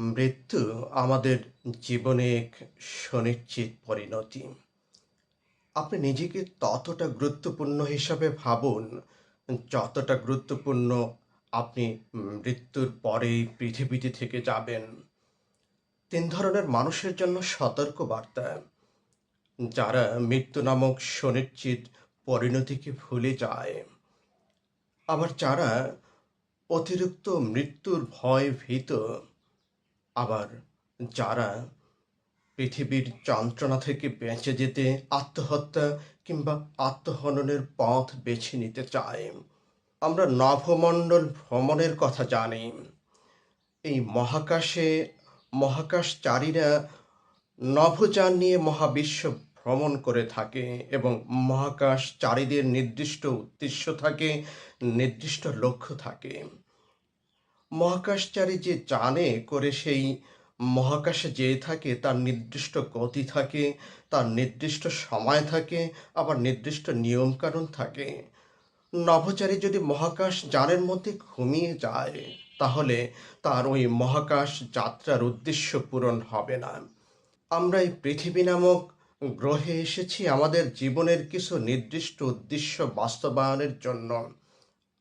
মৃত্যু আমাদের জীবনে এক সুনিশ্চিত পরিণতি। আপনি নিজেকে ততটা গুরুত্বপূর্ণ হিসাবে ভাবুন, যতটা গুরুত্বপূর্ণ আপনি মৃত্যুর পরেই পৃথিবীতে থেকে যাবেন। তিন ধরনের মানুষের জন্য সতর্ক বার্তা। যারা মৃত্যু নামক সুনিশ্চিত পরিণতিকে ভুলে যায়। আবার যারা অতিরিক্ত মৃত্যুর ভয় ভীত আবার যারা পৃথিবীর যন্ত্রণা থেকে বেঁচে যেতে, আত্মহত্যা কিংবা আত্মহননের পথ বেছে নিতে চায়। আমরা নভমণ্ডল ভ্রমণের কথা জানি। এই মহাকাশে মহাকাশচারীরা নভোযান নিয়ে মহাবিশ্ব ভ্রমণ করে থাকে এবং মহাকাশচারীদের নির্দিষ্ট উদ্দেশ্য থাকে, নির্দিষ্ট লক্ষ্য থাকে। মহাকাশচারী যে জানে করে সেই মহাকাশে যেয়ে থাকে, তার নির্দিষ্ট গতি থাকে, তার নির্দিষ্ট সময় থাকে, আবার নির্দিষ্ট নিয়মকানুন থাকে। নভোচারী যদি মহাকাশ যানের মধ্যে ঘুমিয়ে যায়, তাহলে তার ওই মহাকাশ যাত্রার উদ্দেশ্য পূরণ হবে না। আমরা এই পৃথিবী নামক গ্রহে এসেছি, আমাদের জীবনের কিছু নির্দিষ্ট উদ্দেশ্য বাস্তবায়নের জন্য।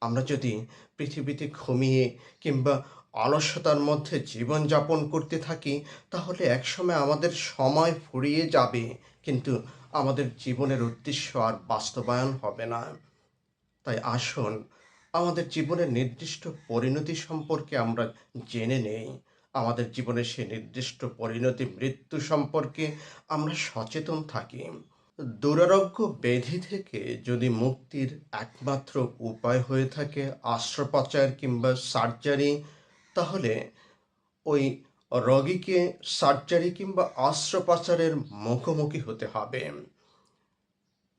আমরা যদি পৃথিবীতে ঘুমিয়ে কিংবা অলসতার মধ্যে জীবনযাপন করতে থাকি, তাহলে একসময় আমাদের সময় ফুরিয়ে যাবে। কিন্তু আমাদের জীবনের উদ্দেশ্য আর বাস্তবায়ন হবে না। তাই আসুন, আমাদের জীবনের নির্দিষ্ট পরিণতি সম্পর্কে আমরা জেনে নেই। আমাদের জীবনের সেই নির্দিষ্ট পরিণতি মৃত্যু সম্পর্কে আমরা সচেতন থাকি। দুরারোগ্য ব্যাধি থেকে যদি মুক্তির একমাত্র উপায় হয়ে থাকে অস্ত্রোপচার কিংবা সার্জারি, তাহলে ওই রোগীকে সার্জারি কিংবা অস্ত্রোপচারের মুখোমুখি হতে হবে।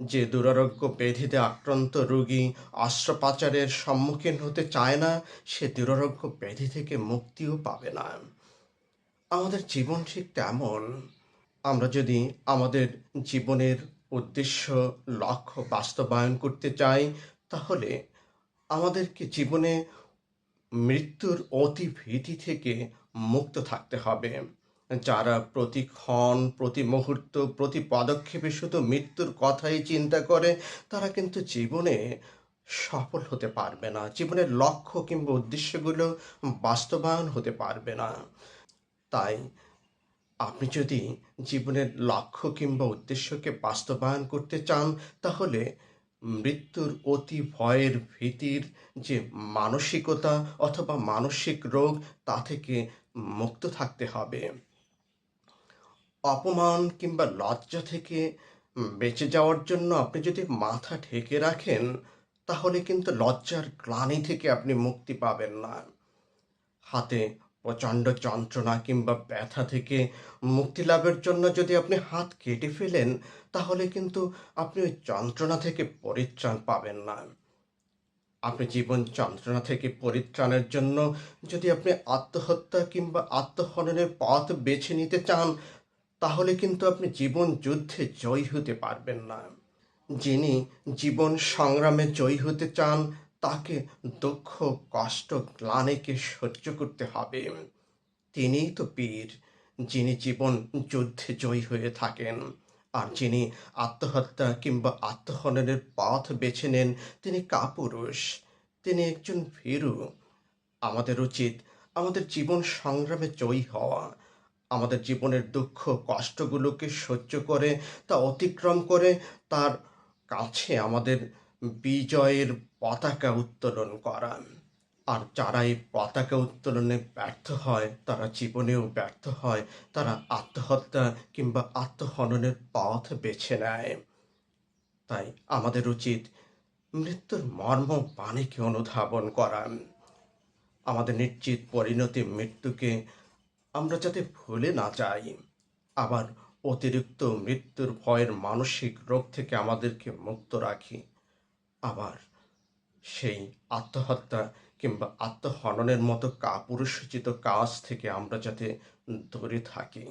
যে দুরারোগ্য ব্যাধিতে আক্রান্ত রোগী অস্ত্রোপচারের সম্মুখীন হতে চায় না, সে দুরারোগ্য ব্যাধি থেকে মুক্তিও পাবে না। আমাদের জীবন ঠিক তেমন আমরা যদি আমাদের জীবনের উদ্দেশ্য, লক্ষ্য বাস্তবায়ন করতে চাই, তাহলে আমাদেরকে জীবনে মৃত্যুর অতি ভীতি থেকে মুক্ত থাকতে হবে। যারা প্রতিক্ষণ প্রতি মুহূর্ত প্রতি পদক্ষেপে শুধু মৃত্যুর কথাই চিন্তা করে, তারা কিন্তু জীবনে সফল হতে পারবে না। জীবনের লক্ষ্য কিংবা উদ্দেশ্যগুলো বাস্তবায়ন হতে পারবে না। তাই আপনি যদি জীবনের লক্ষ্য কিংবা উদ্দেশ্যকে বাস্তবায়ন করতে চান, তাহলে মৃত্যুর অতি ভয়ের ভীতির যে মানসিকতা অথবা মানসিক রোগ, তা থেকে মুক্ত থাকতে হবে। অপমান কিংবা লজ্জা থেকে বেঁচে যাওয়ার জন্য আপনি যদি মাথা ঢেকে রাখেন, তাহলে কিন্তু লজ্জার গ্লানি থেকে আপনি মুক্তি পাবেন না। হাতে প্রচণ্ড যন্ত্রণা কিংবা ব্যথা থেকে মুক্তি লাভের জন্য যদি আপনি হাত কেটে ফেলেন, তাহলে কিন্তু আপনি ওই যন্ত্রণা থেকে পরিত্রাণ পাবেন না। আপনি জীবন যন্ত্রণা থেকে পরিত্রাণের জন্য যদি আপনি আত্মহত্যা কিংবা আত্মহননের পথ বেছে নিতে চান, তাহলে কিন্তু আপনি জীবন যুদ্ধে জয়ী হতে পারবেন না। যিনি জীবন সংগ্রামে জয়ী হতে চান তাকে দুঃখ, কষ্ট গ্লানিকে সহ্য করতে হবে। তিনিই তো বীর যিনি জীবন যুদ্ধে জয়ী হয়ে থাকেন। আর যিনি আত্মহত্যা কিংবা আত্মহননের পথ বেছে নেন, তিনি কাপুরুষ। তিনি একজন ভীরু। আমাদের উচিত আমাদের জীবন সংগ্রামে জয়ী হওয়া। আমাদের জীবনের দুঃখ, কষ্টগুলোকে সহ্য করে, তা অতিক্রম করে, তার কাছে আমাদের বিজয়ের পতাকা উত্তোলন করান। আর যারা এই পতাকা উত্তোলনে ব্যর্থ হয়, তারা জীবনেও ব্যর্থ হয়, তারা আত্মহত্যা কিংবা আত্মহননের পথ বেছে নেয়। তাই আমাদের উচিত মৃত্যুর মর্ম বাণীকে অনুধাবন করা। আমাদের নিশ্চিত পরিণতি মৃত্যুকে আমরা যাতে ভুলে না যাই, আবার অতিরিক্ত মৃত্যুর ভয়ের মানসিক রোগ থেকে আমাদেরকে মুক্ত রাখি। আবার সেই আত্মহত্যা কিংবা আত্মহননের মতো কাপুরুষোচিত কাজ থেকে আমরা যাতে দূরে থাকি।